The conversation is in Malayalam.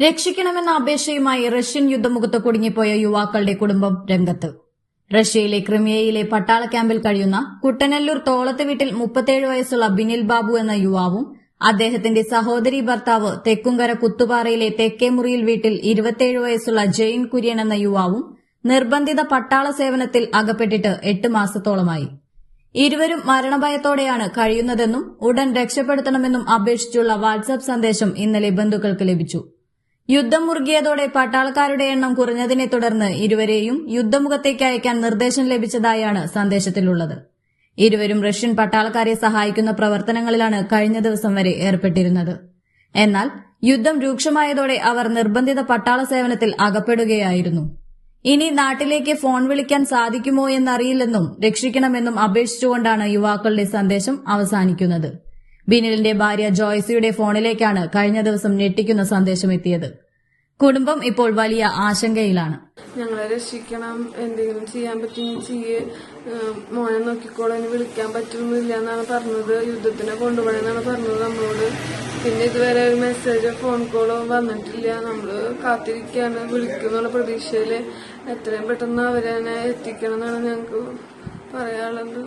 രക്ഷിക്കണമെന്ന അപേക്ഷയുമായി റഷ്യൻ യുദ്ധമുഖത്ത് കുടുങ്ങിപ്പോയ യുവാക്കളുടെ കുടുംബം രംഗത്ത്. റഷ്യയിലെ ക്രിമിയയിലെ പട്ടാള ക്യാമ്പിൽ കഴിയുന്ന കുട്ടനല്ലൂർ തോളത്ത് വീട്ടിൽ മുപ്പത്തേഴ് വയസ്സുള്ള ബിനിൽ ബാബു എന്ന യുവാവും അദ്ദേഹത്തിന്റെ സഹോദരി ഭർത്താവ് തെക്കുംകര കുത്തുപാറയിലെ തെക്കേമുറിയിൽ വീട്ടിൽ ഇരുപത്തിയേഴ് വയസ്സുള്ള ജെയിൻ കുര്യൻ എന്ന യുവാവും നിർബന്ധിത പട്ടാള സേവനത്തിൽ അകപ്പെട്ടിട്ട് എട്ട് മാസത്തോളമായി. ഇരുവരും മരണഭയത്തോടെയാണ് കഴിയുന്നതെന്നും ഉടൻ രക്ഷപ്പെടുത്തണമെന്നും അപേക്ഷിച്ചുള്ള വാട്സാപ്പ് സന്ദേശം ഇന്നലെ ബന്ധുക്കൾക്ക് ലഭിച്ചു. യുദ്ധം മുറുകിയതോടെ പട്ടാളക്കാരുടെ എണ്ണം കുറഞ്ഞതിനെ തുടർന്ന് ഇരുവരെയും യുദ്ധമുഖത്തേക്ക് അയക്കാൻ നിർദ്ദേശം ലഭിച്ചതായാണ് സന്ദേശത്തിലുള്ളത്. ഇരുവരും റഷ്യൻ പട്ടാളക്കാരെ സഹായിക്കുന്ന പ്രവർത്തനങ്ങളിലാണ് കഴിഞ്ഞ ദിവസം വരെ ഏർപ്പെട്ടിരുന്നത്. എന്നാൽ യുദ്ധം രൂക്ഷമായതോടെ അവർ നിർബന്ധിത പട്ടാള സേവനത്തിൽ അകപ്പെടുകയായിരുന്നു. ഇനി നാട്ടിലേക്ക് ഫോൺ വിളിക്കാൻ സാധിക്കുമോ എന്നറിയില്ലെന്നും രക്ഷിക്കണമെന്നും അപേക്ഷിച്ചുകൊണ്ടാണ് യുവാക്കളുടെ സന്ദേശം അവസാനിക്കുന്നത്. ബിനിലിന്റെ ഭാര്യ ജോയ്സിയുടെ ഫോണിലേക്കാണ് കഴിഞ്ഞ ദിവസം ഞെട്ടിക്കുന്ന സന്ദേശം എത്തിയത് കുടുംബം ഇപ്പോൾ വലിയ ആശങ്കയിലാണ്. ഞങ്ങളെ രക്ഷിക്കണം എന്തെങ്കിലും ചെയ്യാൻ പറ്റുമെങ്കിൽ ചെയ്യ്. മോനെ നോക്കിക്കോളെ വിളിക്കാൻ പറ്റുന്നില്ല എന്നാണ് പറഞ്ഞത്. യുദ്ധത്തിനെ കൊണ്ടുപോകണമെന്നാണ് പറഞ്ഞത് നമ്മളോട്. പിന്നെ ഇതുവരെ ഒരു മെസ്സേജോ ഫോൺ കോളോ വന്നിട്ടില്ല. നമ്മൾ കാത്തിരിക്കുകയാണ് വിളിക്കുന്നുള്ള പ്രതീക്ഷയിൽ. എത്രയും പെട്ടെന്ന് അവരെ എത്തിക്കണം എന്നാണ് ഞങ്ങൾക്ക് പറയാനുള്ളത്.